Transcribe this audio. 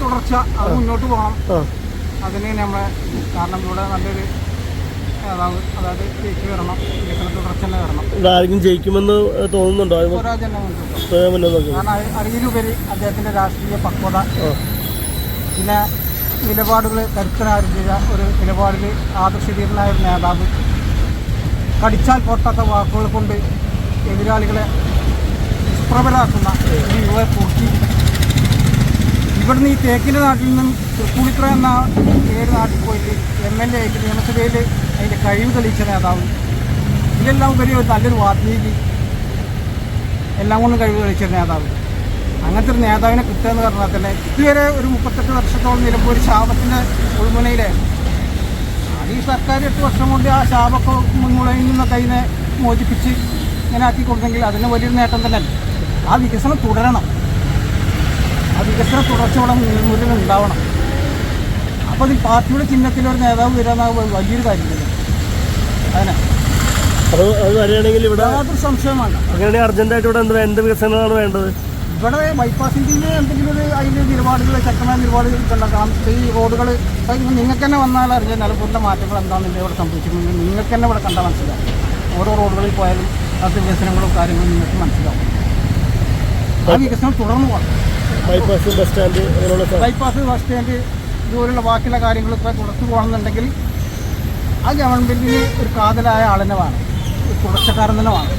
തുടർച്ച അത് മുന്നോട്ട് പോകണം. അതിന് നമ്മളെ കാരണം ഇവിടെ നല്ലൊരു അതായത് ജയിച്ചു വരണം. വികസന തുടർച്ച തന്നെ വരണം. ജയിക്കുമെന്ന് തോന്നുന്നുണ്ടോ? സ്വരാജ് തന്നെ മുന്നോട്ട് കാരണം അ- അദ്ദേഹത്തിന്റെ രാഷ്ട്രീയ പക്വത. പിന്നെ നിലപാടുകൾ കരുത്തനാർജിച്ച ഒരു നിലപാടിൽ ആദർശീരനായ ഒരു നേതാവ്. കടിച്ചാൽ പൊട്ടാത്ത വാക്കുകൾ കൊണ്ട് എതിരാളികളെ നിഷ്പ്രബലാക്കുന്ന ഒരു യുവ പൂർത്തി ഇവിടുന്ന് ഈ തേക്കിന്റെ നാട്ടിൽ നിന്നും തൃപ്പൂണിത്തുറ എന്ന പേര് നാട്ടിൽ പോയിട്ട് എം എൽ എ ആയിട്ട് നിയമസഭയിൽ അതിന്റെ കഴിവ് തെളിയിച്ച നേതാവ്. ഇതെല്ലാം ഉപരി ഒരു നല്ലൊരു വാത്മീകി. എല്ലാം കൊണ്ടും കഴിവ് തെളിയിച്ച നേതാവ്. അങ്ങനത്തെ ഒരു നേതാവിനെ കിട്ടുക എന്ന് പറഞ്ഞാൽ തന്നെ ഇതുവരെ ഒരു മുപ്പത്തെട്ട് വർഷത്തോളം നിലമ്പൂർ ശാപത്തിന്റെ ഉൾമുനയിലായിരുന്നു ഈ സർക്കാർ എട്ട് വർഷം കൊണ്ട് ആ ശാപൊക്കെ മുൻമുളയിൽ നിന്നൊക്കെ അതിനെ മോചിപ്പിച്ച് ഇങ്ങനെ ആക്കി കൊടുത്തെങ്കിൽ അതിന് വലിയൊരു നേട്ടം തന്നെ ആ വികസനം തുടരണം. ആ വികസന തുടർച്ച ഇവിടെ മുന്നിൽ ഉണ്ടാവണം. അപ്പോൾ ഈ പാർട്ടിയുടെ ചിഹ്നത്തിലൊരു നേതാവ് വരാൻ വലിയൊരു കാര്യമില്ല. അതിനെ അത് വരികയാണെങ്കിൽ ഇവിടെ യാതൊരു സംശയമാണ് അങ്ങനെയാണെങ്കിൽ അർജന്റായിട്ട് ഇവിടെ എന്ത് എന്ത് വികസനമാണ് വേണ്ടത്? ഇവിടെ ബൈപ്പാസിന്റെ എന്തെങ്കിലും ഒരു അതിന്റെ നിലപാടുകൾ ശക്തമായ നിലപാടുകൾ ഉണ്ടാക്കണം ഈ റോഡുകൾ നിങ്ങൾക്ക് തന്നെ വന്നാൽ അറിയാം നിലമ്പൂരിന്റെ മാറ്റങ്ങൾ എന്താണെന്ന് ഇവിടെ സംഭവിച്ചിട്ടുണ്ടെങ്കിൽ നിങ്ങൾക്ക് തന്നെ ഇവിടെ കണ്ടാൽ മനസ്സിലാവും. ഓരോ റോഡുകളിൽ പോയാലും അത് വികസനങ്ങളും കാര്യങ്ങളും നിങ്ങൾക്ക് മനസ്സിലാവും. ആ വികസനം തുടർന്നു പോകണം. Bypass bus stand bypass bus stand ഇതുപോലുള്ള ബാക്കിയുള്ള കാര്യങ്ങളൊക്കെ തുടച്ചു പോകണമെന്നുണ്ടെങ്കിൽ ആ ഗവൺമെന്റിന് ഒരു കാതലായ ആളിനെ വേണം. ഒരു തുടച്ചക്കാരൻ തന്നെ വേണം.